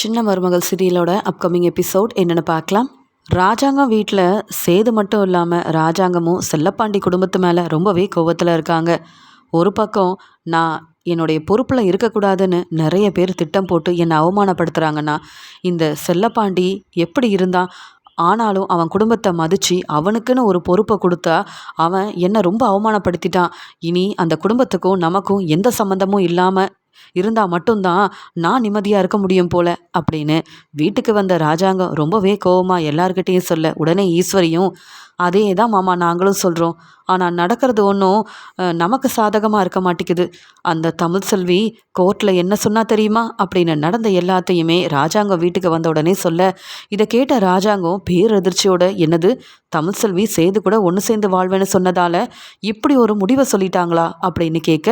சின்ன மருமகள் சீரியலோட upcoming episode என்னென்னு பார்க்கலாம். ராஜாங்கம் வீட்டில் சேது மட்டும் இல்லாமல் ராஜாங்கமும் செல்லப்பாண்டி குடும்பத்து மேலே ரொம்பவே கோவத்தில் இருக்காங்க. ஒரு பக்கம் நான் என்னுடைய பொறுப்பில் இருக்கக்கூடாதுன்னு நிறைய பேர் திட்டம் போட்டு என்னை அவமானப்படுத்துகிறாங்கன்னா இந்த செல்லப்பாண்டி எப்படி இருந்தான் ஆனாலும் அவன் குடும்பத்தை மதித்து அவனுக்குன்னு ஒரு பொறுப்பை கொடுத்தா அவன் என்னை ரொம்ப அவமானப்படுத்திட்டான். இனி அந்த குடும்பத்துக்கும் நமக்கும் எந்த சம்மந்தமும் இல்லாமல் இருந்தால் மட்டும்தான் நான் நிம்மதியாக இருக்க முடியும் போல அப்படின்னு வீட்டுக்கு வந்த ராஜாங்கம் ரொம்பவே கோவமாக எல்லார்கிட்டேயும் சொல்ல உடனே ஈஸ்வரியும் அதே தான் மாமா நாங்களும் சொல்கிறோம் ஆனால் நடக்கிறது ஒன்றும் நமக்கு சாதகமாக இருக்க மாட்டேங்குது. அந்த தமிழ் செல்வி கோர்ட்டில் என்ன சொன்னால் தெரியுமா? அப்படின்னு நடந்த எல்லாத்தையுமே ராஜாங்கம் வீட்டுக்கு வந்த உடனே சொல்ல இதை கேட்ட ராஜாங்கம் பேரதிர்ச்சியோட என்னது தமிழ் செல்வி சேர்ந்து கூட ஒன்று சேர்ந்து வாழ்வேன்னு சொன்னதால் இப்படி ஒரு முடிவை சொல்லிட்டாங்களா? அப்படின்னு கேட்க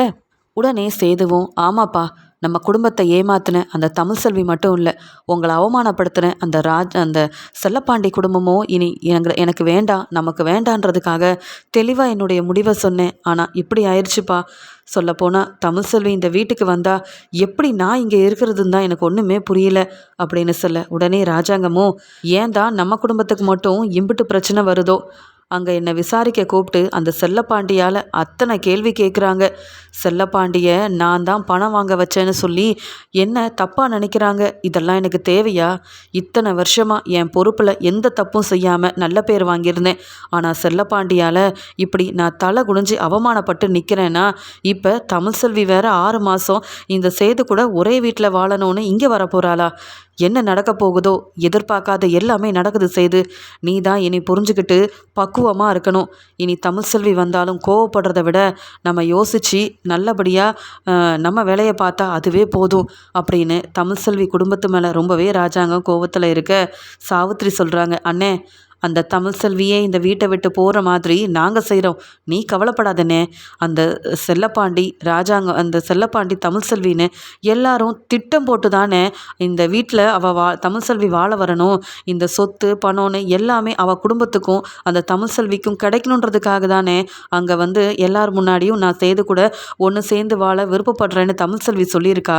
உடனே சேதுவும் ஆமாப்பா நம்ம குடும்பத்தை ஏமாத்தின அந்த தமிழ் செல்வி மட்டும் இல்லை உங்களை அவமானப்படுத்தின அந்த ராஜ் அந்த செல்லப்பாண்டி குடும்பமும் இனி எனக்கு எனக்கு வேண்டாம் நமக்கு வேண்டான்றதுக்காக தெளிவாக என்னுடைய முடிவை சொன்னேன். ஆனால் இப்படி ஆயிடுச்சுப்பா சொல்லப்போனால் தமிழ் செல்வி இந்த வீட்டுக்கு வந்தால் எப்படி நான் இங்கே இருக்கிறதுன்னு தான் எனக்கு ஒன்றுமே புரியல அப்படின்னு சொல்ல உடனே ராஜாங்கமும் ஏன் தான் நம்ம குடும்பத்துக்கு மட்டும் இம்பிட்டு பிரச்சனை வருதோ? அங்கே என்னை விசாரிக்க கூப்பிட்டு அந்த செல்லப்பாண்டியால் அத்தனை கேள்வி கேட்குறாங்க செல்லப்பாண்டியை நான் தான் பணம் வாங்க வச்சேன்னு சொல்லி என்ன தப்பாக நினைக்கிறாங்க? இதெல்லாம் எனக்கு தேவையா? இத்தனை வருஷமாக என் பொறுப்பில் எந்த தப்பும் செய்யாமல் நல்ல பேர் வாங்கியிருந்தேன். ஆனால் செல்லப்பாண்டியால் இப்படி நான் தலை குடிஞ்சு அவமானப்பட்டு நிற்கிறேன்னா இப்போ தமிழ் செல்வி வேற ஆறு மாதம் இந்த சேது கூட ஒரே வீட்டில் வாழணும்னு இங்கே வரப்போகிறாளா என்ன நடக்க போகுதோ? எதிர்பார்க்காத எல்லாமே நடக்குது செய்து நீ தான் இனி புரிஞ்சுக்கிட்டு பக்குவமாக இருக்கணும். இனி தமிழ் செல்வி வந்தாலும் கோவப்படுறத விட நம்ம யோசித்து நல்லபடியாக நம்ம வேலையை பார்த்தா அதுவே போதும் அப்படின்னு தமிழ் செல்வி குடும்பத்து மேலே ரொம்பவே ராஜாங்கம் கோவத்தில் இருக்க சாவித்ரி சொல்கிறாங்க அண்ணே அந்த தமிழ் செல்வியே இந்த வீட்டை விட்டு போகிற மாதிரி நாங்கள் செய்கிறோம் நீ கவலைப்படாதனே அந்த செல்லப்பாண்டி ராஜாங்க அந்த செல்லப்பாண்டி தமிழ் செல்வின்னு எல்லாரும் திட்டம் போட்டு தானே இந்த வீட்டில் அவள் வா தமிழ் செல்வி வாழ வரணும். இந்த சொத்து பணம்னு எல்லாமே அவள் குடும்பத்துக்கும் அந்த தமிழ் செல்விக்கும் கிடைக்கணுன்றதுக்காக தானே அங்கே வந்து எல்லார் முன்னாடியும் நான் செய்து கூட ஒன்று சேர்ந்து வாழ விருப்பப்படுறேன்னு தமிழ் செல்வி சொல்லியிருக்கா.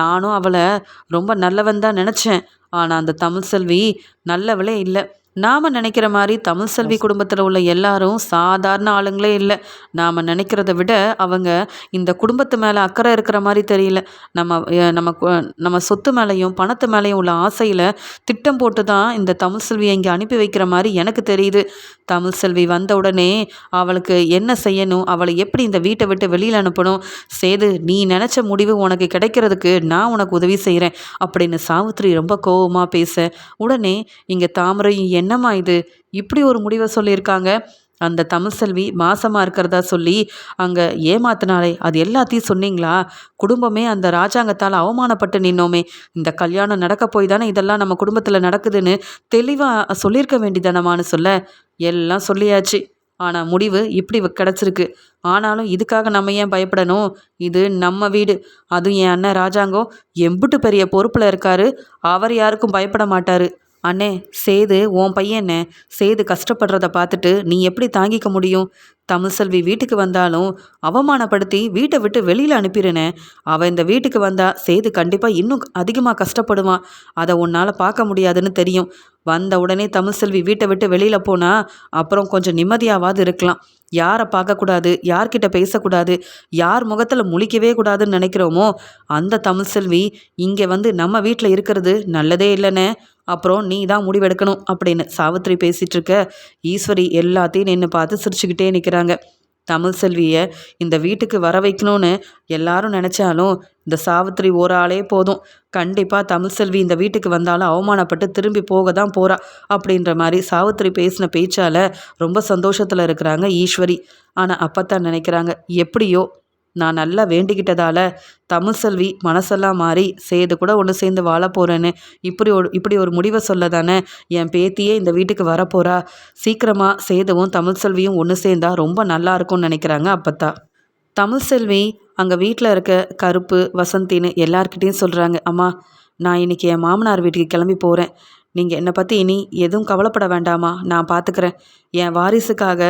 நானும் அவளை ரொம்ப நல்லவன் தான் நினச்சேன். ஆனால் அந்த தமிழ் செல்வி நல்லவளே இல்லை. நாம் நினைக்கிற மாதிரி தமிழ் செல்வி குடும்பத்தில் உள்ள எல்லாரும் சாதாரண ஆளுங்களே இல்லை. நாம் நினைக்கிறத விட அவங்க இந்த குடும்பத்து மேலே அக்கறை இருக்கிற மாதிரி தெரியல. நம்ம நம்ம நம்ம சொத்து மேலேயும் பணத்து மேலேயும் உள்ள ஆசையில் திட்டம் போட்டு தான் இந்த தமிழ் செல்வியை இங்கே அனுப்பி வைக்கிற மாதிரி எனக்கு தெரியுது. தமிழ் செல்வி வந்த உடனே அவளுக்கு என்ன செய்யணும்? அவளை எப்படி இந்த வீட்டை விட்டு வெளியில் அனுப்பணும்? சேது நீ நினச்ச முடிவு உனக்கு கிடைக்கிறதுக்கு நான் உனக்கு உதவி செய்கிறேன் அப்படின்னு சாவித்ரி ரொம்ப கோபமாக பேச உடனே இங்கே தாமரை என்னம்மா இது? இப்படி ஒரு முடிவை சொல்லியிருக்காங்க. அந்த தமிழ்செல்வி மாசமாக இருக்கிறதா சொல்லி அங்கே ஏமாத்தினாலே அது எல்லாத்தையும் சொன்னீங்களா? குடும்பமே அந்த ராஜாங்கத்தால் அவமானப்பட்டு நின்னோமே. இந்த கல்யாணம் நடக்க போய் தானே இதெல்லாம் நம்ம குடும்பத்தில் நடக்குதுன்னு தெளிவாக சொல்லியிருக்க வேண்டியதானமான்னு சொல்ல? எல்லாம் சொல்லியாச்சு. ஆனால் முடிவு இப்படி கிடச்சிருக்கு. ஆனாலும் இதுக்காக நம்ம ஏன் பயப்படணும்? இது நம்ம வீடு. அதுவும் என் அண்ணன் ராஜாங்கம் எம்பிட்டு பெரிய பொறுப்பில் இருக்காரு. அவர் யாருக்கும் பயப்பட மாட்டார். அண்ணே சேது உன் பையனே சேது கஷ்டப்படுறத பார்த்துட்டு நீ எப்படி தாங்கிக்க முடியும்? தமிழ் செல்வி வீட்டுக்கு வந்தாலும் அவமானப்படுத்தி வீட்டை விட்டு வெளியில் அனுப்பிடுனே அவன் இந்த வீட்டுக்கு வந்தா சேது கண்டிப்பாக இன்னும் அதிகமாக கஷ்டப்படுவான். அதை உன்னால் பார்க்க முடியாதுன்னு தெரியும். வந்த உடனே தமிழ் செல்வி வீட்டை விட்டு வெளியில் போனால் அப்புறம் கொஞ்சம் நிம்மதியாவது இருக்கலாம். யாரை பார்க்கக்கூடாது யார்கிட்ட பேசக்கூடாது யார் முகத்தில் முழிக்கவே கூடாதுன்னு நினைக்கிறோமோ அந்த தமிழ் செல்வி இங்கே வந்து நம்ம வீட்டில் இருக்கிறது நல்லதே இல்லைன்னு அப்புறம் நீ தான் முடிவெடுக்கணும் அப்படின்னு சாவித்ரி பேசிகிட்டு இருக்க ஈஸ்வரி எல்லாத்தையும் நின்று பார்த்து சிரிச்சுக்கிட்டே நிற்கிறாங்க தமிழ் செல்வியை இந்த வீட்டுக்கு வர வைக்கணும்னு எல்லாரும் நினச்சாலும் இந்த சாவித்திரி ஒரு ஆளே போதும். கண்டிப்பாக தமிழ் செல்வி இந்த வீட்டுக்கு வந்தாலும் அவமானப்பட்டு திரும்பி போக தான் போகிறா அப்படின்ற மாதிரி சாவித்திரி பேசின பேச்சால் ரொம்ப சந்தோஷத்தில் இருக்கிறாங்க ஈஸ்வரி. ஆனால் அப்போ தான் நினைக்கிறாங்க எப்படியோ நான் நல்லா வேண்டிக்கிட்டதால தமிழ்செல்வி மனசெல்லாம் மாறி சேது கூட ஒன்று சேர்ந்து வாழ போகிறேன்னு இப்படி ஒரு இப்படி ஒரு முடிவை சொல்ல தானே என் பேத்தியே இந்த வீட்டுக்கு வரப்போகிறா சீக்கிரமாக சேதுவும் தமிழ்செல்வியும் ஒன்று சேர்ந்தா ரொம்ப நல்லா இருக்கும்னு நினைக்கிறாங்க அப்பத்தா. தமிழ்செல்வி அங்கே வீட்டில் இருக்க கருப்பு வசந்தின்னு எல்லார்கிட்டேயும் சொல்கிறாங்க அம்மா நான் இன்றைக்கி என் மாமனார் வீட்டுக்கு கிளம்பி போகிறேன் நீங்கள் என்னை பற்றி இனி எதுவும் கவலைப்பட வேண்டாமா? நான் பார்த்துக்கிறேன் என் வாரிசுக்காக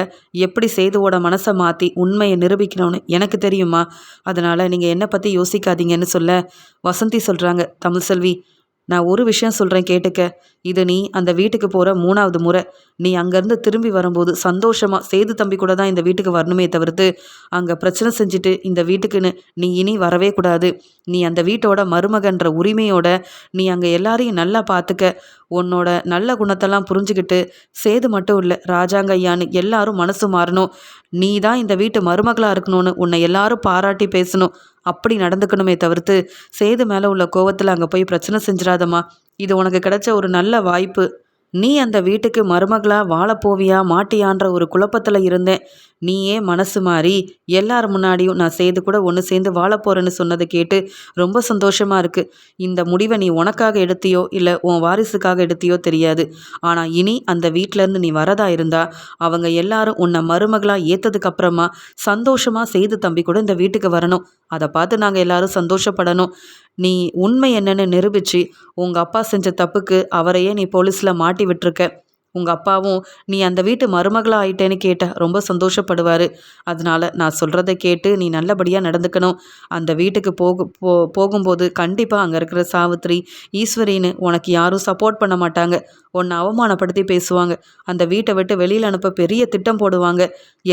எப்படி சேதுவோட மனசை மாற்றி உண்மையை நிரூபிக்கணும்னு எனக்கு தெரியுமா? அதனால் நீங்கள் என்னை பற்றி யோசிக்காதீங்கன்னு சொல்ல வசந்தி சொல்கிறாங்க தமிழ்செல்வி நான் ஒரு விஷயம் சொல்கிறேன் கேட்டுக்க. இது நீ அந்த வீட்டுக்கு போகிற மூணாவது முறை. நீ அங்கேருந்து திரும்பி வரும்போது சந்தோஷமாக சேது தம்பி கூட தான் இந்த வீட்டுக்கு வரணுமே தவிர்த்து அங்கே பிரச்சனை செஞ்சுட்டு இந்த வீட்டுக்குன்னு நீ இனி வரவே கூடாது. நீ அந்த வீட்டோட மருமகன்ற உரிமையோட நீ அங்கே எல்லாரையும் நல்லா பார்த்துக்க உன்னோட நல்ல குணத்தெல்லாம் புரிஞ்சுக்கிட்டு சேது மட்டும் இல்லை ராஜாங்க ஐயான்னு எல்லாரும் மனசு மாறணும். நீ தான் இந்த வீட்டு மருமகளாக இருக்கணும்னு உன்னை எல்லாரும் பாராட்டி பேசணும். அப்படி நடந்துக்கணுமே தவிர்த்து சேது மேலே உள்ள கோவத்தில் அங்கே போய் பிரச்சனை செஞ்சிடாதம்மா. இது உனக்கு கிடைச்ச ஒரு நல்ல வாய்ப்பு. நீ அந்த வீட்டுக்கு மருமகளா வாழப்போவியா மாட்டியான்ற ஒரு குழப்பத்தில் இருந்தேன். நீயே மனசு மாறி எல்லார் முன்னாடியும் நான் சேர்ந்து கூட ஒன்று சேர்ந்து வாழ போகிறேன்னு சொன்னதை கேட்டு ரொம்ப சந்தோஷமாக இருக்குது இந்த முடிவை நீ உனக்காக எடுத்தியோ இல்லை உன் வாரிசுக்காக எடுத்தியோ தெரியாது. ஆனால் இனி அந்த வீட்டிலேருந்து நீ வரதா இருந்தா அவங்க எல்லாரும் உன்னை மருமகளாக ஏற்றதுக்கப்புறமா சந்தோஷமாக செய்து தம்பி கூட இந்த வீட்டுக்கு வரணும். அதை பார்த்து நாங்கள் எல்லாரும் சந்தோஷப்படணும். நீ உண்மை என்னன்னு நிரூபித்து உங்கள் அப்பா செஞ்ச தப்புக்கு அவரையே நீ போலீஸில் மாட்டி விட்டுருக்க. உங்கள் அப்பாவும் நீ அந்த வீட்டு மருமகளாக ஆயிட்டேன்னு கேட்ட ரொம்ப சந்தோஷப்படுவார். அதனால் நான் சொல்கிறத கேட்டு நீ நல்லபடியாக நடந்துக்கணும். அந்த வீட்டுக்கு போக போ போகும்போது கண்டிப்பாக அங்கே இருக்கிற சாவித்ரி ஈஸ்வரின்னு உனக்கு யாரும் சப்போர்ட் பண்ண மாட்டாங்க. உன்னை அவமானப்படுத்தி பேசுவாங்க. அந்த வீட்டை விட்டு வெளியில் அனுப்ப பெரிய திட்டம் போடுவாங்க.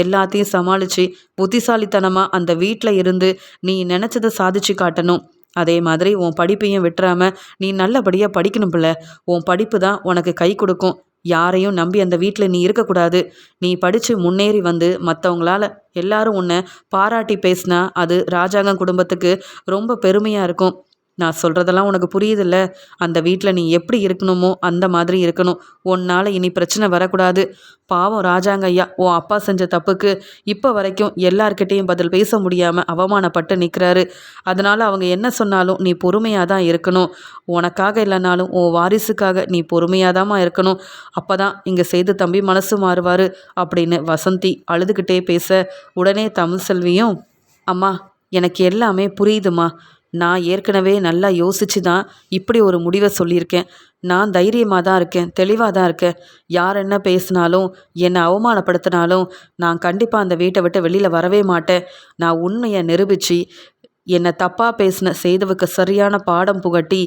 எல்லாத்தையும் சமாளித்து புத்திசாலித்தனமாக அந்த வீட்டில் இருந்து நீ நினச்சதை சாதிச்சு காட்டணும். அதே மாதிரி உன் படிப்பையும் விட்டுறாம நீ நல்லபடியாக படிக்கணும் பிள்ளை. உன் படிப்பு தான் உனக்கு கை கொடுக்கும். யாரையும் நம்பி அந்த வீட்டில் நீ இருக்கக்கூடாது. நீ படித்து முன்னேறி வந்து மற்றவங்களால எல்லாரும் உன்னை பாராட்டி பேசினா அது ராஜாங்கம் குடும்பத்துக்கு ரொம்ப பெருமையாக இருக்கும். நான் சொல்கிறதெல்லாம் உனக்கு புரியுதில்ல? அந்த வீட்டில் நீ எப்படி இருக்கணுமோ அந்த மாதிரி இருக்கணும். உன்னால் இனி பிரச்சனை வரக்கூடாது. பாவம் ராஜாங்க ஐயா உன் அப்பா செஞ்ச தப்புக்கு இப்போ வரைக்கும் எல்லார்கிட்டேயும் பதில் பேச முடியாமல் அவமானப்பட்டு நிற்கிறாரு அதனால் அவங்க என்ன சொன்னாலும் நீ பொறுமையாக தான் இருக்கணும். உனக்காக இல்லைனாலும் உன் வாரிசுக்காக நீ பொறுமையாக தான் இருக்கணும். அப்போ தான் இங்கே செய்து தம்பி மனசு மாறுவார் அப்படின்னு வசந்தி அழுதுகிட்டே பேச உடனே தமிழ் செல்வியும் அம்மா எனக்கு எல்லாமே புரியுதுமா நான் ஏற்கனவே நல்லா யோசித்து தான் இப்படி ஒரு முடிவை சொல்லியிருக்கேன். நான் தைரியமாக தான் இருக்கேன் தெளிவாக தான் இருக்கேன். யார் என்ன பேசினாலும் என்னை அவமானப்படுத்தினாலும் நான் கண்டிப்பாக அந்த வீட்டை விட்டு வெளியில் வரவே மாட்டேன். நான் உண்மையை நிரூபித்து என்னை தப்பாக பேசின செய்தவுக்கு சரியான பாடம் புகட்டி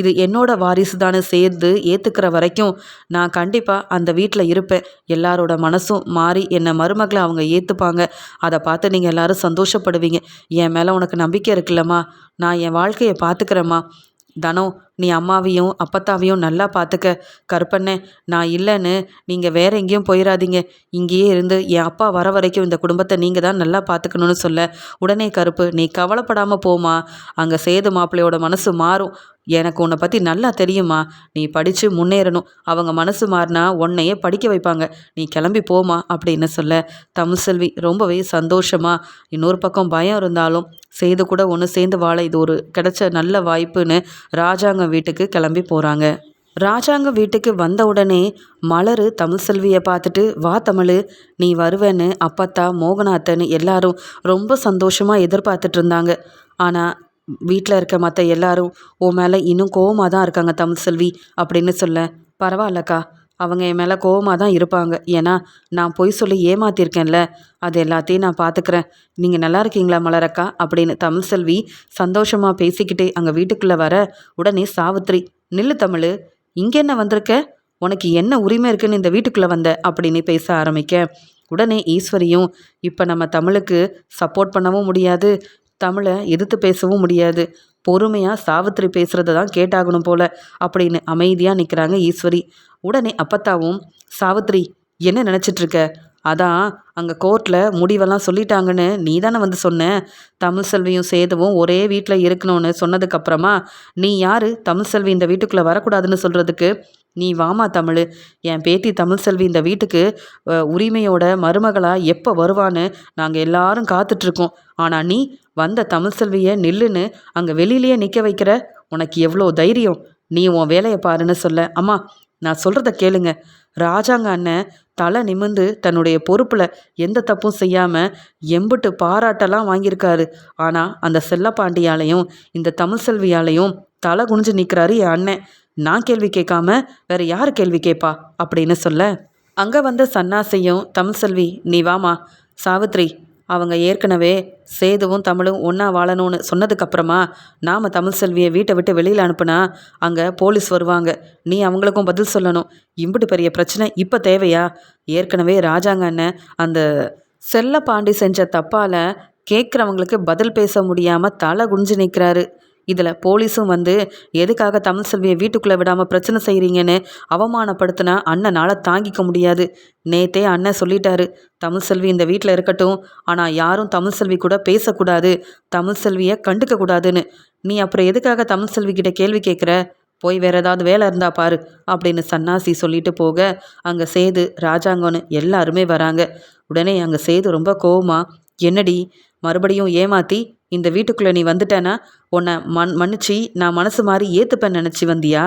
இது என்னோட வாரிசு தானே சேர்ந்து ஏற்றுக்கிற வரைக்கும் நான் கண்டிப்பாக அந்த வீட்டில் இருப்பேன். எல்லாரோட மனசும் மாறி என்னை மருமகளை அவங்க ஏற்றுப்பாங்க அதை பார்த்து நீங்கள் எல்லோரும் சந்தோஷப்படுவீங்க. என் மேலே உனக்கு நம்பிக்கை இருக்குல்லம்மா. நான் என் வாழ்க்கையை பார்த்துக்கிறேம்மா தனம் நீ அம்மாவையும் அப்பத்தாவையும் நல்லா பார்த்துக்க கற்பண்ணே நான் இல்லைன்னு நீங்கள் வேற எங்கேயும் போயிடாதீங்க இங்கேயே இருந்து என் அப்பா வர வரைக்கும் இந்த குடும்பத்தை நீங்கள் தான் நல்லா பார்த்துக்கணும்னு சொல்ல. உடனே கருப்பு நீ கவலைப்படாமல் போமா அங்கே சேது மாப்பிள்ளையோட மனசு மாறும். எனக்கு உன்னை பற்றி நல்லா தெரியுமா? நீ படித்து முன்னேறணும். அவங்க மனசு மாறினா உன்னையே படிக்க வைப்பாங்க. நீ கிளம்பி போமா அப்படின்னு சொல்ல. தமிழ் செல்வி ரொம்பவே சந்தோஷமாக இன்னொரு பக்கம் பயம் இருந்தாலும் செய்து கூட ஒன்று சேர்ந்து வாழ இது ஒரு கிடைச்ச நல்ல வாய்ப்புன்னு ராஜாங்க வீட்டுக்கு கிளம்பி போகிறாங்க ராஜாங்க வீட்டுக்கு வந்த உடனே மலர் தமிழ் செல்வியை பார்த்துட்டு வா தமிழ் நீ வருவேன்னு அப்பத்தா மோகநாத்தன் எல்லாரும் ரொம்ப சந்தோஷமாக எதிர்பார்த்துட்டு இருந்தாங்க. ஆனால் வீட்டில் இருக்க மற்ற எல்லாரும் உன் மேலே இன்னும் கோவமாக தான் இருக்காங்க தமிழ் செல்வி அப்படின்னு சொல்ல பரவாயில்லக்கா அவங்க என் மேலே கோவமாக தான் இருப்பாங்க. ஏன்னா நான் பொய் சொல்லி ஏமாத்திருக்கேன்ல அது எல்லாத்தையும் நான் பார்த்துக்கிறேன் நீங்கள் நல்லா இருக்கீங்களா மலரக்கா? அப்படின்னு தமிழ் செல்வி சந்தோஷமாக பேசிக்கிட்டே அங்கே வீட்டுக்குள்ளே வர உடனே சாவித்ரி நில்லு தமிழ் இங்கே என்ன வந்திருக்க? உனக்கு என்ன உரிமை இருக்குன்னு இந்த வீட்டுக்குள்ளே வந்த? அப்படின்னு பேச ஆரம்பிக்க உடனே ஈஸ்வரியும் இப்போ நம்ம தமிழுக்கு சப்போர்ட் பண்ணவும் முடியாது. தமிழை எதிர்த்து பேசவும் முடியாது. பொறுமையாக சாவித்திரி பேசுகிறத தான் கேட்டாகணும் போல அப்படின்னு அமைதியாக நிற்கிறாங்க ஈஸ்வரி. உடனே அப்பத்தாவும் சாவித்ரி என்ன நினச்சிட்ருக்க அதான் அங்கே கோர்ட்டில் முடிவெல்லாம் சொல்லிட்டாங்கன்னு நீ தானே வந்து சொன்ன? தமிழ் செல்வியும் சேதுவும் ஒரே வீட்டில் இருக்கணும்னு சொன்னதுக்கப்புறமா நீ யார்? தமிழ் செல்வி இந்த வீட்டுக்குள்ளே வரக்கூடாதுன்னு சொல்கிறதுக்கு நீ வாமா தமிழ். என் பேத்தி தமிழ் செல்வி இந்த வீட்டுக்கு உரிமையோட மருமகளாக எப்போ வருவான்னு நாங்கள் எல்லாரும் காத்துட்ருக்கோம். ஆனால் நீ வந்த தமிழ் செல்வியை நில்லுன்னு அங்கே வெளியிலேயே நிற்க வைக்கிற உனக்கு எவ்வளோ தைரியம்? நீ உன் வேலையை பாருன்னு சொல்ல. அம்மா நான் சொல்கிறத கேளுங்க. ராஜாங்க அண்ணன் தலை நிமிந்து தன்னுடைய பொறுப்பில் எந்த தப்பும் செய்யாமல் எம்பிட்டு பாராட்டெல்லாம் வாங்கியிருக்காரு. ஆனால் அந்த செல்லப்பாண்டியாலையும் இந்த தமிழ் செல்வியாலையும் தலை குனிஞ்சு நிற்கிறாரு என் அண்ணன். நான் கேள்வி கேட்காம வேற யார் கேள்வி கேட்பா? அப்படின்னு சொல்ல அங்கே வந்த சன்னாசையும் தமிழ் செல்வி நீ வாமா சாவித்ரி அவங்க ஏற்கனவே சேதுவும் தமிழும் ஒன்றா வாழணும்னு சொன்னதுக்கப்புறமா நாம் தமிழ் செல்வியை வீட்டை விட்டு வெளியில் அனுப்புனா அங்கே போலீஸ் வருவாங்க. நீ அவங்களுக்கும் பதில் சொல்லணும். இம்பிட்டு பெரிய பிரச்சனை இப்போ தேவையா? ஏற்கனவே ராஜாங்க அண்ணன் அந்த செல்லப்பாண்டி செஞ்ச தப்பால் கேட்குறவங்களுக்கு பதில் பேச முடியாமல் தலை குனிஞ்சு நிற்கிறாரு இதில் போலீஸும் வந்து எதுக்காக தமிழ் செல்வியை வீட்டுக்குள்ளே விடாமல் பிரச்சனை செய்கிறீங்கன்னு அவமானப்படுத்தினா அண்ணனால் தாங்கிக்க முடியாது. நேத்தே அண்ணன் சொல்லிட்டாரு தமிழ் செல்வி இந்த வீட்டில் இருக்கட்டும் ஆனால் யாரும் தமிழ் செல்வி கூட பேசக்கூடாது தமிழ் செல்வியை கண்டுக்க கூடாதுன்னு நீ அப்புறம் எதுக்காக தமிழ் செல்வி கிட்ட கேள்வி கேட்குற? போய் வேற ஏதாவது வேலை இருந்தா பாரு அப்படின்னு சன்னாசி சொல்லிட்டு போக அங்கே சேது ராஜாங்கன்னு எல்லாருமே வராங்க. உடனே அங்கே சேது ரொம்ப கோவமா என்னடி மறுபடியும் ஏமாத்தி இந்த வீட்டுக்குள்ளே நீ வந்துட்டேன்னா உன்னை மண் மன்னிச்சு நான் மனசு மாதிரி ஏற்றுப்பேன் நினச்சி வந்தியா?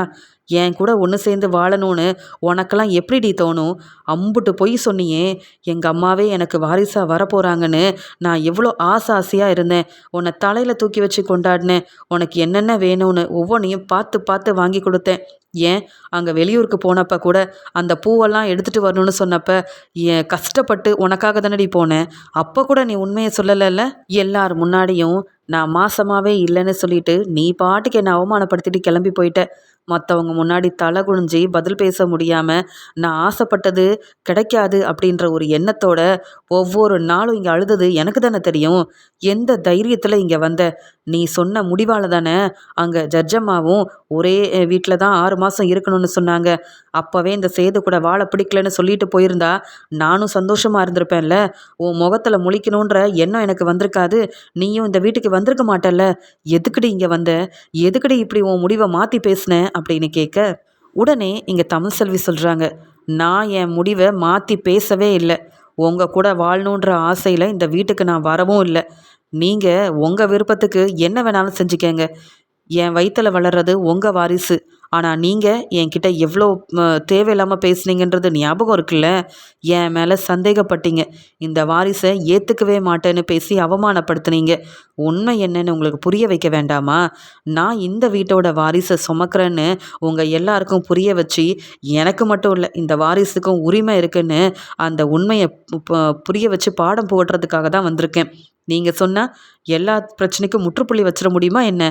என் கூட ஒன்று சேர்ந்து வாழணும்னு உனக்கெல்லாம் எப்படிடி தோணும்? அம்புட்டு பொய் சொன்னியே எங்கள் அம்மாவே எனக்கு வாரிசாக வரப்போகிறாங்கன்னு நான் எவ்வளோ ஆசை ஆசையாக இருந்தேன். உன்னை தலையில் தூக்கி வச்சு கொண்டாடினேன். உனக்கு என்னென்ன வேணும்னு ஒவ்வொன்றையும் பார்த்து பார்த்து வாங்கி கொடுத்தேன். ஏன்? அங்கே வெளியூருக்கு போனப்போ கூட அந்த பூவெல்லாம் எடுத்துகிட்டு வரணும்னு சொன்னப்போ என் கஷ்டப்பட்டு உனக்காக தானடி போனேன். அப்போ கூட நீ உண்மையை சொல்லலைல்ல? எல்லார் முன்னாடியும் நான் மாசமாகவே இல்லைன்னு சொல்லிட்டு நீ பாட்டுக்கு என்னை அவமானப்படுத்திட்டு கிளம்பி போயிட்ட. மற்றவங்க முன்னாடி தலை குனிஞ்சி பதில் பேச முடியாமல் நான் ஆசைப்பட்டது கிடைக்காது அப்படின்ற ஒரு எண்ணத்தோட ஒவ்வொரு நாளும் இங்கே அழுதது எனக்கு தானே தெரியும். எந்த தைரியத்தில் இங்கே வந்த? நீ சொன்ன முடிவால் தானே? அங்கே ஜட்ஜம்மாவும் ஒரே வீட்டில் தான் ஆறு மாதம் இருக்கணும்னு சொன்னாங்க. அப்போவே இந்த சேது கூட வாழ பிடிக்கலன்னு சொல்லிட்டு போயிருந்தா நானும் சந்தோஷமாக இருந்திருப்பேன்ல. உன் முகத்தில் முழிக்கணுன்ற எண்ணம் எனக்கு வந்திருக்காது. நீயும் இந்த வீட்டுக்கு வந்திருக்க மாட்டல்ல. எதுக்குடி இங்கே வந்த? எதுக்குடி இப்படி உன் முடிவை மாற்றி பேசினேன் அப்படின்னு கேட்க உடனே இங்கே தமிழ் செல்வி சொல்கிறாங்க நான் என் முடிவை மாற்றி பேசவே இல்லை. உங்கள் கூட வாழணுன்ற ஆசையில் இந்த வீட்டுக்கு நான் வரவும் இல்லை. நீங்கள் உங்கள் விருப்பத்துக்கு என்ன வேணாலும் செஞ்சுக்கங்க. என் வயிற்றில் வளர்றது உங்கள் வாரிசு. ஆனால் நீங்கள் என்கிட்ட எவ்வளோ தேவையில்லாமல் பேசுனீங்கன்றது ஞாபகம் இருக்குல்ல? என் மேலே சந்தேகப்பட்டீங்க. இந்த வாரிசை ஏற்றுக்கவே மாட்டேன்னு பேசி அவமானப்படுத்துனீங்க. உண்மை என்னன்னு உங்களுக்கு புரிய வைக்க வேண்டாமா? நான் இந்த வீட்டோட வாரிசை சுமக்கிறேன்னு உங்கள் எல்லாருக்கும் புரிய வச்சு எனக்கு மட்டும் இல்லை இந்த வாரிசுக்கும் உரிமை இருக்குன்னு அந்த உண்மையை புரிய வச்சு பாடம் போடுறதுக்காக தான் வந்திருக்கேன். நீங்கள் சொன்னால் எல்லா பிரச்சனைக்கும் முற்றுப்புள்ளி வச்சிட முடியுமா என்ன?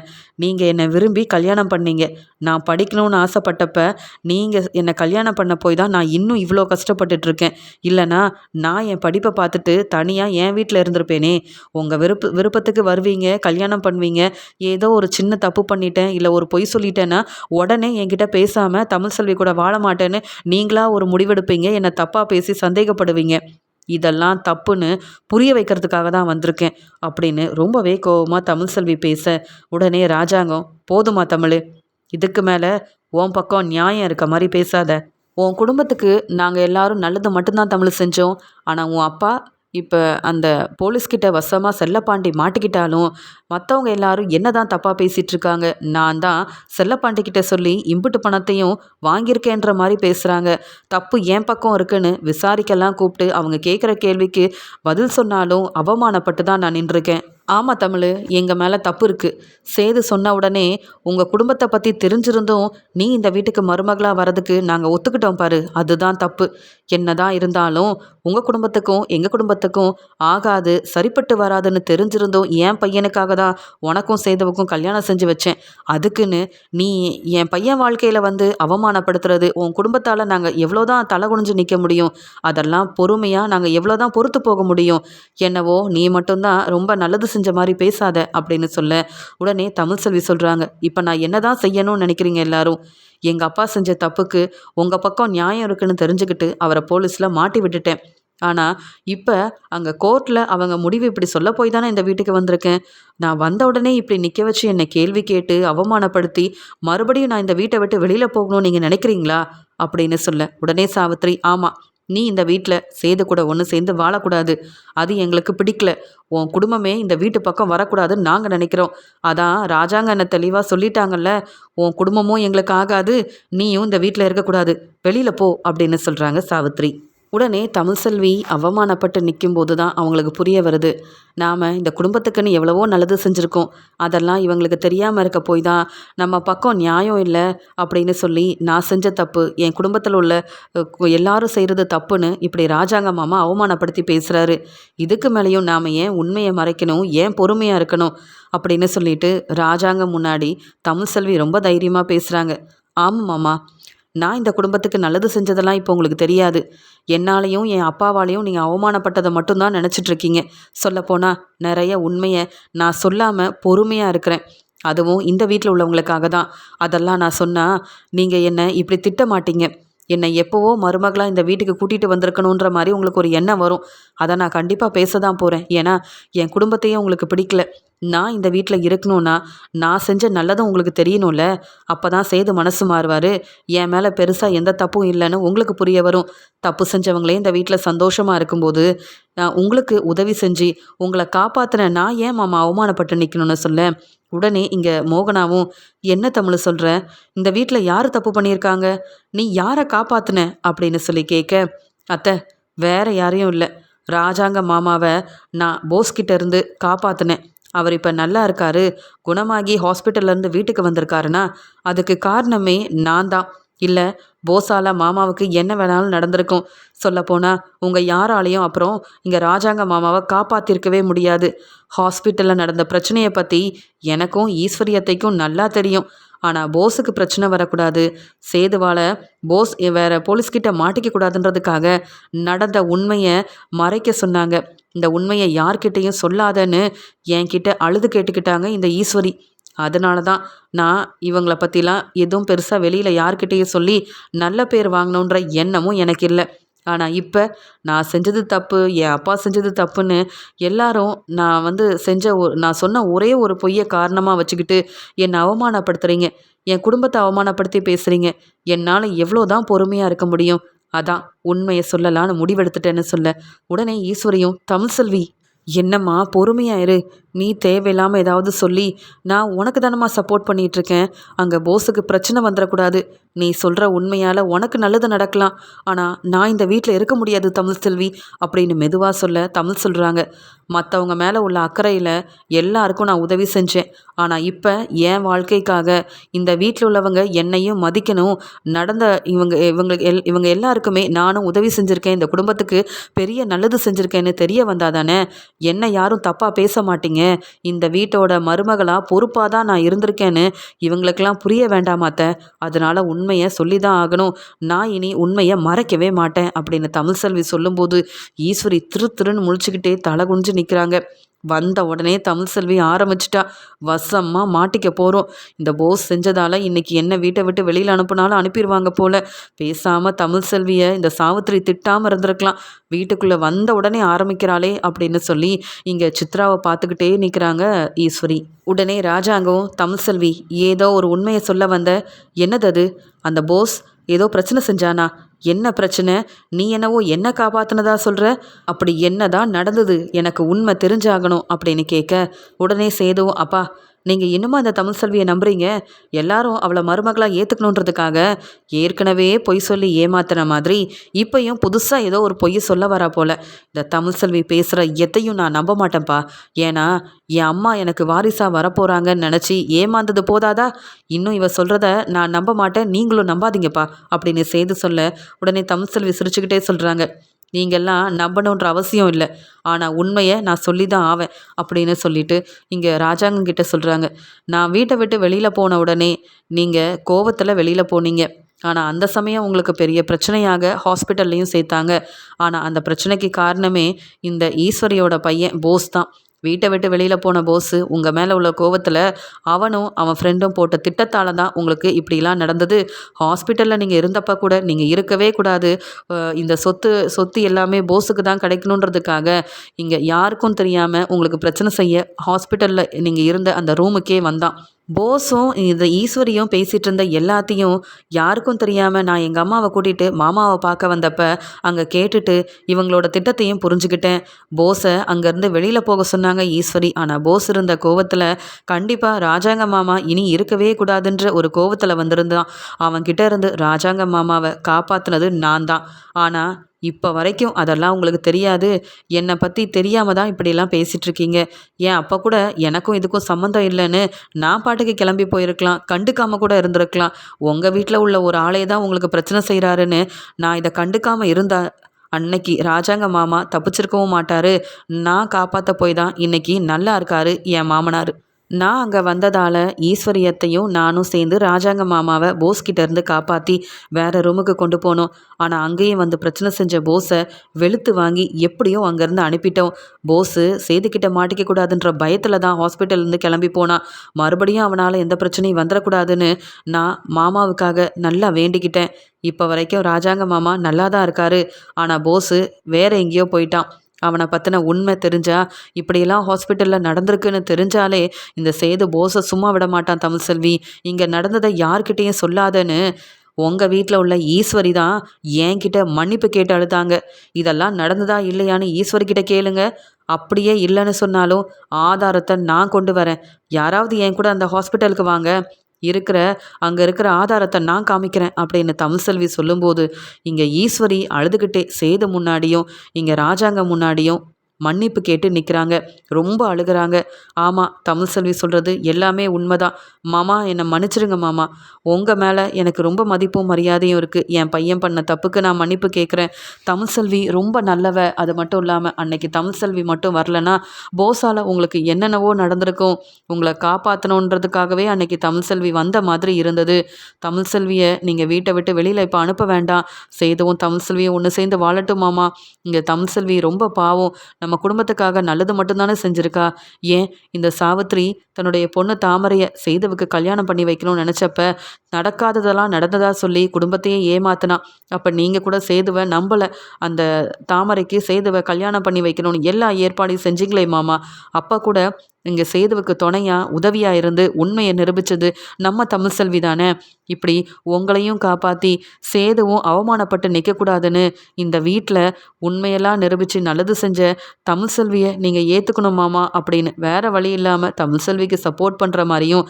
நீங்கள் என்னை விரும்பி கல்யாணம் பண்ணீங்க. நான் படிக்கணும்னு ஆசைப்பட்டப்ப நீங்கள் என்னை கல்யாணம் பண்ண போய் தான் நான் இன்னும் இவ்வளோ கஷ்டப்பட்டுட்ருக்கேன் இல்லைனா நான் என் படிப்பை பார்த்துட்டு தனியாக என் வீட்டில் இருந்திருப்பேனே. உங்கள் விருப்ப விருப்பத்துக்கு வருவீங்க கல்யாணம் பண்ணுவீங்க. ஏதோ ஒரு சின்ன தப்பு பண்ணிட்டேன் இல்லை ஒரு பொய் சொல்லிட்டேன்னா உடனே என்கிட்ட பேசாமல் தமிழ் செல்வி கூட வாழ மாட்டேன்னு நீங்களாக ஒரு முடிவெடுப்பீங்க. என்னை தப்பாக பேசி சந்தேகப்படுவீங்க. இதெல்லாம் தப்புன்னு புரிய வைக்கிறதுக்காக தான் வந்திருக்கேன் அப்படின்னு ரொம்பவே கோபமாக தமிழ் செல்வி பேச உடனே ராஜாங்கம் போதுமா தமிழ் இதுக்கு மேலே உன் பக்கம் நியாயம் இருக்க மாதிரி பேசாத. உன் குடும்பத்துக்கு நாங்கள் எல்லாரும் நல்லது மட்டும்தான் தமிழ் செஞ்சோம். ஆனால் உன் அப்பா இப்போ அந்த போலீஸ்கிட்ட வசமாக செல்லப்பாண்டி மாட்டிக்கிட்டாலும் மற்றவங்க எல்லாரும் என்ன தான் தப்பாக பேசிகிட்டு இருக்காங்க நான் தான் செல்லப்பாண்டி கிட்ட சொல்லி இம்புட்டு பணத்தையும் வாங்கியிருக்கேன்ற மாதிரி பேசுகிறாங்க தப்பு என் பக்கம் இருக்குன்னு விசாரிக்கலாம் கூப்பிட்டு அவங்க கேட்குற கேள்விக்கு பதில் சொன்னாலும் அவமானப்பட்டு தான் நான் நின்றுருக்கேன். ஆமாம் தமிழ் எங்கள் மேலே தப்பு இருக்குது சேது சொன்ன உடனே உங்கள் குடும்பத்தை பற்றி தெரிஞ்சிருந்தும் நீ இந்த வீட்டுக்கு மருமகளாக வரதுக்கு நாங்கள் ஒத்துக்கிட்டோம் பாரு அதுதான் தப்பு. என்ன தான் இருந்தாலும் உங்கள் குடும்பத்துக்கும் எங்கள் குடும்பத்துக்கும் ஆகாது சரிப்பட்டு வராதுன்னு தெரிஞ்சிருந்தும் என் பையனுக்காக தான் உனக்கும் சேதுவுக்கும் கல்யாணம் செஞ்சு வச்சேன். அதுக்குன்னு நீ என் பையன் வாழ்க்கையில் வந்து அவமானப்படுத்துறது உன் குடும்பத்தால் நாங்கள் எவ்வளோ தான் தலை குனிஞ்சு நிற்க முடியும் அதெல்லாம் பொறுமையாக நாங்கள் எவ்வளோ தான் பொறுத்து போக முடியும். என்னவோ நீ மட்டும்தான் ரொம்ப நல்லது செஞ்ச மாதிரி பேசாத அப்படின்னு சொல்ல உடனே தமிழ் செல்வி சொல்கிறாங்க இப்போ நான் என்ன தான் செய்யணும்னு நினைக்கிறீங்க எல்லாரும்? எங்கள் அப்பா செஞ்ச தப்புக்கு உங்கள் பக்கம் நியாயம் இருக்குன்னு தெரிஞ்சுக்கிட்டு அவரை போலீஸில் மாட்டி விட்டுட்டேன். ஆனால் இப்போ அங்கே கோர்ட்டில் அவங்க முடிவு இப்படி சொல்ல போய் தானே இந்த வீட்டுக்கு வந்திருக்கேன். நான் வந்த உடனே இப்படி நிற்க வச்சு என்னை கேள்வி கேட்டு அவமானப்படுத்தி மறுபடியும் நான் இந்த வீட்டை விட்டு வெளியில் போகணும்னு நீங்கள் நினைக்கிறீங்களா? அப்படின்னு சொல்ல உடனே சாவித்ரி ஆமாம் நீ இந்த வீட்டில் சேது கூட ஒன்று சேர்ந்து வாழக்கூடாது. அது எங்களுக்கு பிடிக்கல. உன் குடும்பமே இந்த வீட்டு பக்கம் வரக்கூடாதுன்னு நாங்கள் நினைக்கிறோம். அதான் ராஜாங்க என்ன தெளிவாக சொல்லிட்டாங்கல்ல உன் குடும்பமும் எங்களுக்கு ஆகாது நீயும் இந்த வீட்டில் இருக்கக்கூடாது. வெளியில் போ அப்படின்னு சொல்கிறாங்க சாவித்ரி உடனே தமிழ்செல்வி அவமானப்பட்டு நிற்கும்போது தான் அவங்களுக்கு புரிய வருது. நாம் இந்த குடும்பத்துக்குன்னு எவ்வளவோ நல்லது செஞ்சுருக்கோம். அதெல்லாம் இவங்களுக்கு தெரியாமல் இருக்க போய் தான் நம்ம பக்கம் நியாயம் இல்லை அப்படின்னு சொல்லி நான் செஞ்ச தப்பு என் குடும்பத்தில் உள்ள எல்லாரும் செய்கிறது தப்புன்னு இப்படி ராஜாங்க மாமா அவமானப்படுத்தி பேசுகிறாரு இதுக்கு மேலேயும் நாம் ஏன் உண்மையை மறைக்கணும் ஏன் பொறுமையாக இருக்கணும் அப்படின்னு சொல்லிட்டு ராஜாங்கம் முன்னாடி தமிழ்செல்வி ரொம்ப தைரியமாக பேசுகிறாங்க ஆமாம் மாமா நான் இந்த குடும்பத்துக்கு நல்லது செஞ்சதெல்லாம் இப்போ உங்களுக்கு தெரியாது. என்னாலையும் என் அப்பாவாலையும் நீங்கள் அவமானப்பட்டதை மட்டும்தான் நினச்சிட்ருக்கீங்க. சொல்லப்போனால் நிறைய உண்மையை நான் சொல்லாமல் பொறுமையாக இருக்கிறேன். அதுவும் இந்த வீட்டில் உள்ளவங்களுக்காக தான். அதெல்லாம் நான் சொன்னால் நீங்கள் என்னை இப்படி திட்ட மாட்டீங்க. என்னை எப்போவோ மருமகளாக இந்த வீட்டுக்கு கூட்டிகிட்டு வந்திருக்கணுன்ற மாதிரி உங்களுக்கு ஒரு எண்ணம் வரும். அதை நான் கண்டிப்பாக பேச தான் போகிறேன் ஏன்னா என் குடும்பத்தையே உங்களுக்கு பிடிக்கல. நான் இந்த வீட்டில் இருக்கணும்னா நான் செஞ்ச நல்லதும் உங்களுக்கு தெரியணும்ல? அப்போ தான் சேது மனசு மாறுவார். என் மேலே பெருசாக எந்த தப்பும் இல்லைன்னு உங்களுக்கு புரிய வரும். தப்பு செஞ்சவங்களே இந்த வீட்டில் சந்தோஷமாக இருக்கும்போது நான் உங்களுக்கு உதவி செஞ்சு உங்களை காப்பாற்றின நான் ஏன் மாமா அவமானப்பட்டு நிற்கணும்னு சொல்ல உடனே இங்கே மோகனாவும் என்ன தமிழ் சொல்கிற இந்த வீட்டில் யார் தப்பு பண்ணியிருக்காங்க? நீ யாரை காப்பாற்றின அப்படின்னு சொல்லி கேட்க அத்தை வேற யாரையும் இல்லை. ராஜாங்க மாமாவை நான் போஸ்கிட்ட இருந்து காப்பாற்றினேன் அவர் இப்போ நல்லா இருக்காரு. குணமாகி ஹாஸ்பிட்டல்லேருந்து வீட்டுக்கு வந்திருக்காருன்னா அதுக்கு காரணமே நான் தான். இல்லை போசால மாமாவுக்கு என்ன வேணாலும் நடந்திருக்கும். சொல்லப்போனால் உங்கள் யாராலையும் அப்புறம் இங்கே ராஜாங்க மாமாவை காப்பாற்றிருக்கவே முடியாது. ஹாஸ்பிட்டலில் நடந்த பிரச்சனையை பற்றி எனக்கும் ஈஸ்வரியத்தைக்கும் நல்லா தெரியும். ஆனால் போஸுக்கு பிரச்சனை வரக்கூடாது. சேதுவால் போஸ் வேற போலீஸ்கிட்ட மாட்டிக்க கூடாதுன்றதுக்காக நடந்த உண்மையை மறைக்க சொன்னாங்க. இந்த உண்மையை யார்கிட்டேயும் சொல்லாதன்னு என்கிட்ட அழுது கேட்டுக்கிட்டாங்க இந்த ஈஸ்வரி. அதனால தான் நான் இவங்கள பற்றிலாம் எதுவும் பெருசாக வெளியில் யார்கிட்டேயும் சொல்லி நல்ல பேர் வாங்கணுன்ற எண்ணமும் எனக்கு இல்லை. ஆனால் இப்போ நான் செஞ்சது தப்பு என் அப்பா செஞ்சது தப்புன்னு எல்லாரும் நான் வந்து செஞ்ச ஒரு நான் சொன்ன ஒரே ஒரு பொய்யை காரணமாக வச்சுக்கிட்டு என்னை அவமானப்படுத்துகிறீங்க என் குடும்பத்தை அவமானப்படுத்தி பேசுகிறீங்க என்னால் எவ்வளோ தான் பொறுமையாக இருக்க முடியும்? அதான் உண்மையை சொல்லலான்னு முடிவெடுத்துட்டேன்னு சொல்ல. உடனே ஈஸ்வரியும் தமிழ்செல்வி என்னம்மா பொறுமையாயிரு நீ தேவையில்லாமல் ஏதாவது சொல்லி நான் உனக்கு தானம்மா சப்போர்ட் பண்ணிகிட்ருக்கேன் அங்கே போஸுக்கு பிரச்சனை வந்துடக்கூடாது. நீ சொல்கிற உண்மையால் உனக்கு நல்லது நடக்கலாம். ஆனால் நான் இந்த வீட்டில் இருக்க முடியாது தமிழ் செல்வி அப்படின்னு மெதுவாக சொல்ல தமிழ் சொல்கிறாங்க மற்றவங்க மேலே உள்ள அக்கறையில் எல்லாருக்கும் நான் உதவி செஞ்சேன். ஆனால் இப்போ என் வாழ்க்கைக்காக இந்த வீட்டில் உள்ளவங்க என்னையும் மதிக்கணும். நடந்த இவங்க இவங்க எல் இவங்க எல்லாருக்குமே நானும் உதவி செஞ்சுருக்கேன். இந்த குடும்பத்துக்கு பெரிய நல்லது செஞ்சுருக்கேன்னு தெரிய வந்தால் தானே? என்னை யாரும் தப்பாக பேச மாட்டீங்க? இந்த வீட்டோட மருமகளாக பொறுப்பாக தான் நான் இருந்திருக்கேன்னு இவங்களுக்கெல்லாம் புரிய வேண்டாமாத்த அதனால் உண்மையை சொல்லி தான் ஆகணும். நான் இனி உண்மையை மறைக்கவே மாட்டேன் அப்படின்னு தமிழ்செல்வி சொல்லும்போது ஈஸ்வரி திரு திருன்னு முழிச்சுக்கிட்டே தலை குனிஞ்சு நிற்கிறாங்க வந்த உடனே தமிழ் செல்வி ஆரம்பிச்சிட்டா. வசம்மா மாட்டிக்க போகிறோம் இந்த போஸ் செஞ்சதால் இன்னைக்கு என்ன வீட்டை விட்டு வெளியில் அனுப்புனாலும் அனுப்பிடுவாங்க போல. பேசாமல் தமிழ்செல்வியை இந்த சாவித்திரி திட்டாமல் இருந்திருக்கலாம். வீட்டுக்குள்ளே வந்த உடனே ஆரம்பிக்கிறாளே அப்படின்னு சொல்லி இங்கே சித்ராவை பார்த்துக்கிட்டே நிற்கிறாங்க ஈஸ்வரி. உடனே ராஜாங்கம் தமிழ்செல்வி ஏதோ ஒரு உண்மையை சொல்ல வந்த. என்னது அது? அந்த போஸ் ஏதோ பிரச்சனை செஞ்சானா? என்ன பிரச்சனை? நீ என்னவோ என்ன காப்பாத்தினதா சொல்ற? அப்படி என்னதான் நடந்தது? எனக்கு உண்மை தெரிஞ்சாகணும் அப்படின்னு கேட்க உடனே சேதுவும் அப்பா நீங்கள் இன்னுமா அந்த தமிழ் செல்வியை நம்புறீங்க? எல்லாரும் அவளை மருமகளாக ஏற்றுக்கணுன்றதுக்காக ஏற்கனவே பொய் சொல்லி ஏமாத்துன மாதிரி இப்பையும் புதுசாக ஏதோ ஒரு பொய்யை சொல்ல வரா போல. இந்த தமிழ் செல்வி பேசுகிற எத்தையும் நான் நம்ப மாட்டேன்ப்பா. ஏன்னா என் அம்மா எனக்கு வாரிசாக வரப்போகிறாங்கன்னு நினச்சி ஏமாந்தது போதாதா? இன்னும் இவ சொல்கிறத நான் நம்ப மாட்டேன். நீங்களும் நம்பாதீங்கப்பா அப்படின்னு செய்து சொல்ல உடனே தமிழ் செல்வி சிரிச்சுக்கிட்டே சொல்கிறாங்க நீங்கள்லாம் நம்பணுன்ற அவசியம் இல்லை. ஆனால் உண்மையை நான் சொல்லி தான் ஆவேன் அப்படின்னு சொல்லிட்டு இங்கே ராஜாங்கம் கிட்ட சொல்கிறாங்க நான் வீட்டை விட்டு வெளியில் போன உடனே நீங்கள் கோவத்தில் வெளியில் போனீங்க. ஆனால் அந்த சமயம் உங்களுக்கு பெரிய பிரச்சனையாக ஹாஸ்பிட்டல்லையும் சேர்த்தாங்க. ஆனால் அந்த பிரச்சனைக்கு காரணமே இந்த ஈஸ்வரியோட பையன் போஸ் தான். வீட்டை விட்டு வெளியில் போன போஸு உங்கள் மேலே உள்ள கோவத்தில் அவனும் அவன் ஃப்ரெண்டும் போட்ட திட்டத்தால் தான் உங்களுக்கு இப்படிலாம் நடந்தது. ஹாஸ்பிட்டலில் நீங்கள் இருந்தப்போ கூட நீங்கள் இருக்கவே கூடாது. இந்த சொத்து சொத்து எல்லாமே போஸுக்கு தான் கிடைக்கணுன்றதுக்காக இங்கே யாருக்கும் தெரியாமல் உங்களுக்கு பிரச்சனை செய்ய ஹாஸ்பிட்டலில் நீங்கள் இருந்த அந்த ரூமுக்கே வந்தான். போஸும் இந்த ஈஸ்வரியும் பேசிகிட்டு இருந்த எல்லாத்தையும் யாருக்கும் தெரியாமல் நான் எங்கள் அம்மாவை கூட்டிகிட்டு மாமாவை பார்க்க வந்தப்ப அங்கே கேட்டுட்டு இவங்களோட திட்டத்தையும் புரிஞ்சுக்கிட்டேன். போஸை அங்கேருந்து வெளியில் போக சொன்னாங்க ஈஸ்வரி. ஆனால் போஸ் இருந்த கோவத்தில் கண்டிப்பாக ராஜாங்க மாமா இனி இருக்கவே கூடாதுன்ற ஒரு கோவத்தில் வந்திருந்தான். அவன்கிட்ட இருந்து ராஜாங்க மாமாவை காப்பாற்றினது நான் தான் ஆனால் இப்போ வரைக்கும் அதெல்லாம் உங்களுக்கு தெரியாது. என்னை பற்றி தெரியாமல் தான் இப்படியெல்லாம் பேசிகிட்டு இருக்கீங்க ஏன் அப்போ கூட எனக்கும் இதுக்கும் சம்மந்தம் இல்லைன்னு நான் பாட்டுக்கு கிளம்பி போயிருக்கலாம். கண்டுக்காமல் கூட இருந்திருக்கலாம். உங்கள் வீட்டில் உள்ள ஒரு ஆளே தான் உங்களுக்கு பிரச்சனை செய்கிறாருன்னு நான் இதை கண்டுக்காமல் இருந்தா அன்னைக்கு ராஜாங்க மாமா தப்பிச்சிருக்கவும் மாட்டார். நான் காப்பாற்ற போய் தான் இன்னைக்கு நல்லா இருக்காரு என் மாமனார். நான் அங்கே வந்ததால் ஈஸ்வரியத்தையும் நானும் சேர்ந்து ராஜாங்க மாமாவை போஸ்கிட்டேருந்து காப்பாற்றி வேறு ரூமுக்கு கொண்டு போனோம். ஆனால் அங்கேயும் வந்து பிரச்சனை செஞ்ச போஸை வெளுத்து வாங்கி எப்படியோ அங்கேருந்து அனுப்பிட்டோம். போஸு சேதுக்கிட்ட மாட்டிக்க கூடாதுன்ற பயத்தில் தான் ஹாஸ்பிட்டல்லேருந்து கிளம்பி போனான் மறுபடியும் அவனால் எந்த பிரச்சனையும் வந்துடக்கூடாதுன்னு நான் மாமாவுக்காக நல்லா வேண்டிக்கிட்டேன். இப்போ வரைக்கும் ராஜாங்க மாமா நல்லா தான் இருக்காரு ஆனால் போஸு வேற எங்கேயோ போயிட்டான். அவனை பற்றின உண்மை தெரிஞ்சா இப்படியெல்லாம் ஹாஸ்பிட்டலில் நடந்திருக்குன்னு தெரிஞ்சாலே இந்த சேது போஸை சும்மா விட மாட்டான் தமிழ் செல்வி. இங்கே நடந்ததை யார்கிட்டேயும் சொல்லாதன்னு உங்கள் வீட்டில் உள்ள ஈஸ்வரி தான் என்கிட்ட மன்னிப்பு கேட்டு அழுதாங்க. இதெல்லாம் நடந்ததா இல்லையான்னு ஈஸ்வரி கிட்ட கேளுங்க. அப்படியே இல்லைன்னு சொன்னாலும் ஆதாரத்தை நான் கொண்டு வரேன். யாராவது என் கூட அந்த ஹாஸ்பிட்டலுக்கு வாங்க. இருக்கிற அங்கே இருக்கிற ஆதாரத்தை நான் காமிக்கிறேன் அப்படின்னு தமிழ்செல்வி சொல்லும்போது இங்கே ஈஸ்வரி அழுதுகிட்டே சேது முன்னாடியும் இங்கே ராஜாங்க முன்னாடியும் மன்னிப்பு கேட்டு நிற்கிறாங்க ரொம்ப அழுகிறாங்க. ஆமாம் தமிழ் செல்வி சொல்கிறது எல்லாமே உண்மைதான். மாமா என்னை மன்னிச்சிருங்க மாமா. உங்கள் மேலே எனக்கு ரொம்ப மதிப்பும் மரியாதையும் இருக்குது என் பையன் பண்ண தப்புக்கு நான் மன்னிப்பு கேட்குறேன் தமிழ் செல்வி ரொம்ப நல்லவ. அது மட்டும் இல்லாமல் அன்னைக்கு தமிழ் செல்வி மட்டும் வரலன்னா போஸால் உங்களுக்கு என்னென்னவோ நடந்திருக்கும். உங்களை காப்பாற்றணுன்றதுக்காகவே அன்னைக்கு தமிழ் செல்வி வந்த மாதிரி இருந்தது. தமிழ் செல்வியை நீங்கள் வீட்டை விட்டு வெளியில் இப்போ அனுப்ப வேண்டாம். சேதுவும் தமிழ் செல்வியும் ஒன்று சேர்ந்து வாழட்டும் மாமா. இங்கே தமிழ் செல்வி ரொம்ப பாவம். நம்ம குடும்பத்துக்காக நல்லது மட்டும்தானே செஞ்சுருக்கா? ஏன்? இந்த சாவித்ரி தன்னுடைய பொண்ணு தாமரையை செய்தவுக்கு கல்யாணம் பண்ணி வைக்கணும்னு நினச்சப்ப நடக்காததெல்லாம் நடந்ததாக சொல்லி குடும்பத்தையே ஏமாத்தினா. அப்போ நீங்கள் கூட சேதுவை நம்பலை. அந்த தாமரைக்கு சேதுவை கல்யாணம் பண்ணி வைக்கணும்னு எல்லா ஏற்பாடையும் செஞ்சீங்களே மாமா. அப்போ கூட இங்கே சேதுவுக்கு துணையாக உதவியாக இருந்து உண்மையை நிரூபித்தது நம்ம தமிழ் செல்வி தானே. இப்படி உங்களையும் காப்பாற்றி சேதுவும் அவமானப்பட்டு நிற்கக்கூடாதுன்னு இந்த வீட்டில் உண்மையெல்லாம் நிரூபித்து நல்லது செஞ்ச தமிழ் செல்வியை நீங்கள் ஏற்றுக்கணுமாமா அப்படின்னு வேறு வழி இல்லாமல் தமிழ் செல்விக்கு சப்போர்ட் பண்ணுற மாதிரியும்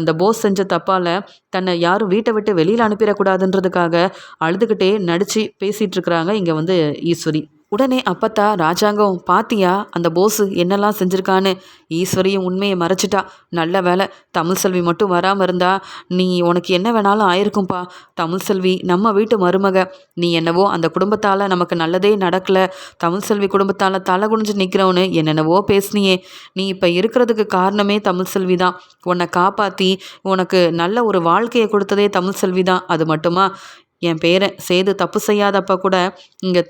இந்த போஸ் செஞ்ச தப்பால் தன்னை யாரும் வீட்டை விட்டு வெளியில் அனுப்பிடக்கூடாதுன்றதுக்காக அழுதுகிட்டே நடித்து பேசிகிட்ருக்குறாங்க இங்கே வந்து ஈஸ்வரி. உடனே அப்பத்தா ராஜாங்கம் பாத்தியா அந்த போஸு என்னெல்லாம் செஞ்சுருக்கான்னு. ஈஸ்வரியும் உண்மையை மறைச்சிட்டா. நல்ல வேலை தமிழ் செல்வி மட்டும் வராமல் இருந்தா நீ உனக்கு என்ன வேணாலும் ஆயிருக்கும்பா. தமிழ் செல்வி நம்ம வீட்டு மருமக. நீ என்னவோ அந்த குடும்பத்தால் நமக்கு நல்லதே நடக்கலை. தமிழ் செல்வி குடும்பத்தால் தலை குனிஞ்சு நிற்கிறவனு என்னென்னவோ பேசுனியே. நீ இப்போ இருக்கிறதுக்கு காரணமே தமிழ் செல்வி தான். உன்னை காப்பாற்றி உனக்கு நல்ல ஒரு வாழ்க்கையை கொடுத்ததே தமிழ் செல்வி தான். அது மட்டுமா? என் பேரன் சேது தப்பு செய்யாதப்ப கூட இங்கே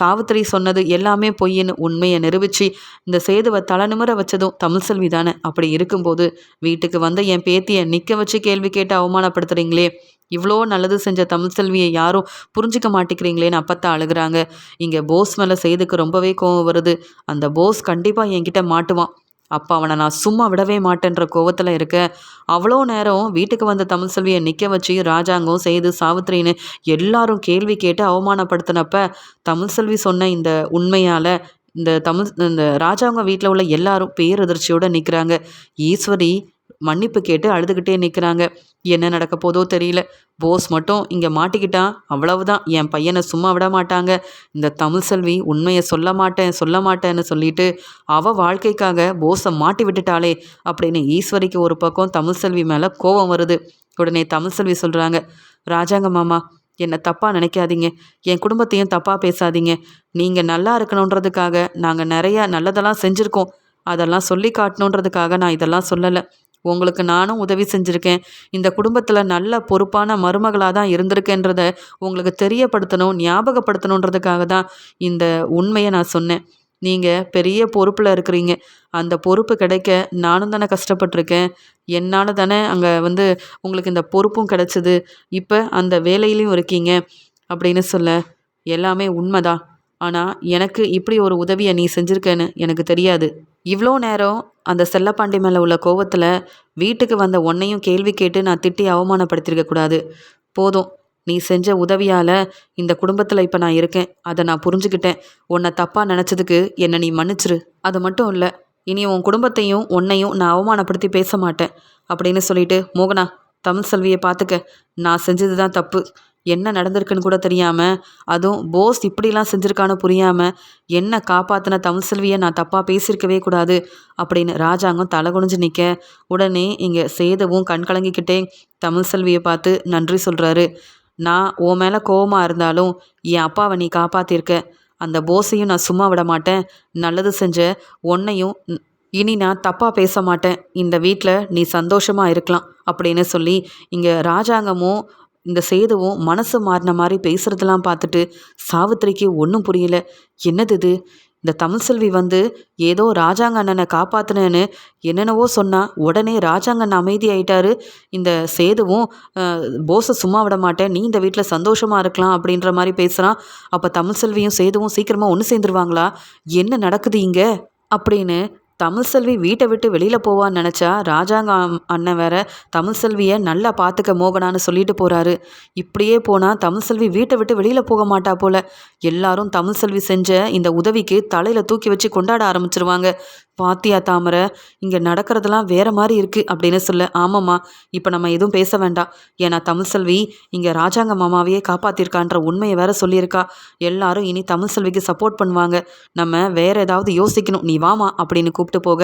சாவித்திரி சொன்னது எல்லாமே பொய்ன்னு உண்மையை நிரூபித்து இந்த சேதுவை தலைநிமிர வச்சதும் தமிழ் செல்வி தானே. அப்படி இருக்கும்போது வீட்டுக்கு வந்த என் பேத்தியை நிற்க வச்சு கேள்வி கேட்டு அவமானப்படுத்துகிறீங்களே இவ்வளோ நல்லது செஞ்ச தமிழ் செல்வியை யாரும் புரிஞ்சிக்க மாட்டேங்கிறீங்களேன்னு அப்பத்தான் அழுகிறாங்க. இங்கே போஸ் மேலே செய்துக்கு ரொம்பவே கோவம் வருது. அந்த போஸ் கண்டிப்பாக என்கிட்ட மாட்டுவான். அப்போ அவனை நான் சும்மா விடவே மாட்டேன்ற கோவத்தில் இருக்க அவ்வளோ நேரம் வீட்டுக்கு வந்த தமிழ் செல்வியை நிற்க வச்சு ராஜாங்கம் செய்து சாவித்திரின்னு எல்லாரும் கேள்வி கேட்டு அவமானப்படுத்தினப்ப தமிழ் செல்வி சொன்ன இந்த உண்மையால் இந்த தமிழ் இந்த ராஜாங்க வீட்டில் உள்ள எல்லாரும் பேரதிர்ச்சியோடு நிற்கிறாங்க ஈஸ்வரி மன்னிப்பு கேட்டு அழுதுகிட்டே நிற்கிறாங்க என்ன நடக்க போதோ தெரியல. போஸ் மட்டும் இங்கே மாட்டிக்கிட்டான். அவ்வளவுதான். என் பையனை சும்மா விட மாட்டாங்க. இந்த தமிழ் செல்வி உண்மையை சொல்ல மாட்டேன் சொல்ல மாட்டேன்னு சொல்லிட்டு அவள் வாழ்க்கைக்காக போஸை மாட்டி விட்டுட்டாளே அப்படின்னு ஈஸ்வரிக்கு ஒரு பக்கம் தமிழ் செல்வி மேலே கோபம் வருது. உடனே தமிழ் செல்வி சொல்கிறாங்க ராஜாங்க மாமா என்னை தப்பாக நினைக்காதீங்க. என் குடும்பத்தையும் தப்பாக பேசாதீங்க. நீங்கள் நல்லா இருக்கணுன்றதுக்காக நாங்கள் நிறையா நல்லதெல்லாம் செஞ்சுருக்கோம். அதெல்லாம் சொல்லி காட்டணுன்றதுக்காக நான் இதெல்லாம் சொல்லலை. உங்களுக்கு நானும் உதவி செஞ்சுருக்கேன். இந்த குடும்பத்தில் நல்ல பொறுப்பான மருமகளாக தான் இருந்திருக்கேன்றத உங்களுக்கு தெரியப்படுத்தணும் ஞாபகப்படுத்தணுன்றதுக்காக தான் இந்த உண்மையை நான் சொன்னேன். நீங்கள் பெரிய பொறுப்பில் இருக்கிறீங்க. அந்த பொறுப்பு கிடைக்க நானும் தானே கஷ்டப்பட்டிருக்கேன். என்னால் தானே அங்கே வந்து உங்களுக்கு இந்த பொறுப்பும் கிடச்சிது. இப்போ அந்த வேலையிலையும் இருக்கீங்க அப்படின்னு சொல்ல எல்லாமே உண்மைதான். ஆனால் எனக்கு இப்படி ஒரு உதவியை நீ செஞ்சுருக்கேன்னு எனக்கு தெரியாது. இவ்வளோ நேரம் அந்த செல்லப்பாண்டி மேலே உள்ள கோவத்தில் வீட்டுக்கு வந்த உன்னையும் கேள்வி கேட்டு நான் திட்டி அவமானப்படுத்திருக்க கூடாது. போதும் நீ செஞ்ச உதவியால் இந்த குடும்பத்தில் இப்போ நான் இருக்கேன். அதை நான் புரிஞ்சுக்கிட்டேன். உன்னை தப்பாக நினச்சதுக்கு என்னை நீ மன்னிச்சிரு. அது மட்டும் இல்லை இனி உன் குடும்பத்தையும் உன்னையும் நான் அவமானப்படுத்தி பேச மாட்டேன். அப்படின்னு சொல்லிட்டு மோகனா தமிழ் செல்வியை பார்த்துக்க நான் செஞ்சது தான் தப்பு. என்ன நடந்திருக்குன்னு கூட தெரியாமல் அதுவும் போஸ் இப்படிலாம் செஞ்சுருக்கான்னு புரியாமல் என்ன காப்பாற்றின தமிழ்செல்வியை நான் தப்பாக பேசியிருக்கவே கூடாது அப்படின்னு ராஜாங்கம் தலை குனிஞ்சு நிற்க உடனே இங்கே சேதவும் கண் கலங்கிக்கிட்டே தமிழ்செல்வியை பார்த்து நன்றி சொல்கிறாரு நான் உன் மேலே கோவமாக இருந்தாலும் என் அப்பாவை நீ காப்பாற்றிருக்க அந்த போஸையும் நான் சும்மா விட மாட்டேன். நல்லது செஞ்ச உன்னையும் இனி நான் தப்பாக பேச மாட்டேன். இந்த வீட்டில் நீ சந்தோஷமாக இருக்கலாம் அப்படின்னு சொல்லி இங்கே ராஜாங்கமும் இந்த சேதுவும் மனசு மாறின மாதிரி பேசுகிறதெல்லாம் பார்த்துட்டு சாவித்திரிக்கு ஒன்றும் புரியல. என்னது இது? இந்த தமிழ்செல்வி வந்து ஏதோ ராஜாங்க அண்ணனை காப்பாற்றினேன்னு என்னென்னவோ சொன்னால் உடனே ராஜாங்கண்ணன் அமைதி அமைதியாயிட்டாரு. இந்த சேதுவும் போஸை சும்மா விட மாட்டேன் நீ இந்த வீட்டில் சந்தோஷமாக இருக்கலாம் அப்படின்ற மாதிரி பேசுகிறான் அப்போ தமிழ் செல்வியும் சேதுவும் சீக்கிரமாக ஒன்று சேர்ந்துருவாங்களா? என்ன நடக்குது இங்கே? அப்படின்னு தமிழ்செல்வி வீட்டை விட்டு வெளியில் போவான்னு நினச்சா ராஜாங்க அண்ணன் வேற தமிழ்செல்வியை நல்லா பார்த்துக்க மோகனான்னு சொல்லிட்டு போகிறாரு இப்படியே போனால் தமிழ்செல்வி வீட்டை விட்டு வெளியில் போக மாட்டா போல. எல்லாரும் தமிழ்செல்வி செஞ்ச இந்த உதவிக்கு தலையில் தூக்கி வச்சு கொண்டாட ஆரம்பிச்சிருவாங்க. பாத்தியா தாமரை இங்கே நடக்கிறதெல்லாம் வேற மாதிரி இருக்குது அப்படின்னு சொல்ல ஆமாம்மா இப்போ நம்ம எதுவும் பேச வேண்டாம். ஏன்னா தமிழ்செல்வி இங்கே ராஜாங்க மாமாவையே காப்பாற்றிருக்கான்ற உண்மையை வேற சொல்லியிருக்கா. எல்லாரும் இனி தமிழ்செல்விக்கு சப்போர்ட் பண்ணுவாங்க. நம்ம வேற ஏதாவது யோசிக்கணும். நீ வாமா அப்படின்னு கூப்பிட்டு போக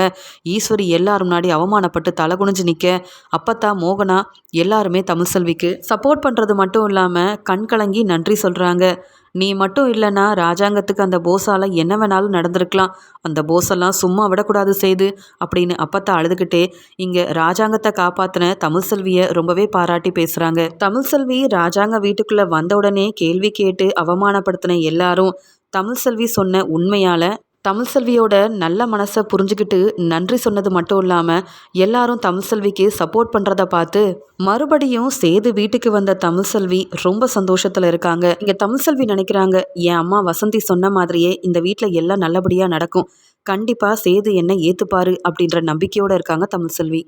ஈஸ்வரி எல்லாரும் முன்னாடி அவமானப்பட்டு தலை குனிஞ்சு நிற்க அப்பத்தா மோகனா எல்லாருமே தமிழ்செல்விக்கு சப்போர்ட் பண்ணுறது மட்டும் இல்லாமல் கண்கலங்கி நன்றி சொல்கிறாங்க நீ மட்டும் இல்லைன்னா ராஜாங்கத்துக்கு அந்த போஸால் என்ன வேணாலும் நடந்திருக்கலாம். அந்த போஸெல்லாம் சும்மா விடக்கூடாது செய்து அப்படின்னு அப்பத்தா அழுதுகிட்டே இங்கே ராஜாங்கத்தை காப்பாற்றின தமிழ்செல்வியை ரொம்பவே பாராட்டி பேசுகிறாங்க தமிழ்செல்வி ராஜாங்க வீட்டுக்குள்ளே வந்த உடனே கேள்வி கேட்டு அவமானப்படுத்தின எல்லாரும் தமிழ்செல்வி சொன்ன உண்மையால் தமிழ்செல்வியோட நல்ல மனசை புரிஞ்சுக்கிட்டு நன்றி சொன்னது மட்டும் இல்லாமல் எல்லாரும் தமிழ்செல்விக்கு சப்போர்ட் பண்ணுறத பார்த்து மறுபடியும் சேது வீட்டுக்கு வந்த தமிழ்செல்வி ரொம்ப சந்தோஷத்தில் இருக்காங்க. இங்கே தமிழ்செல்வி நினைக்கிறாங்க என் அம்மா வசந்தி சொன்ன மாதிரியே இந்த வீட்டில் எல்லாம் நல்லபடியாக நடக்கும். கண்டிப்பாக சேது என்ன ஏற்றுப்பாரு அப்படின்ற நம்பிக்கையோடு இருக்காங்க தமிழ்செல்வி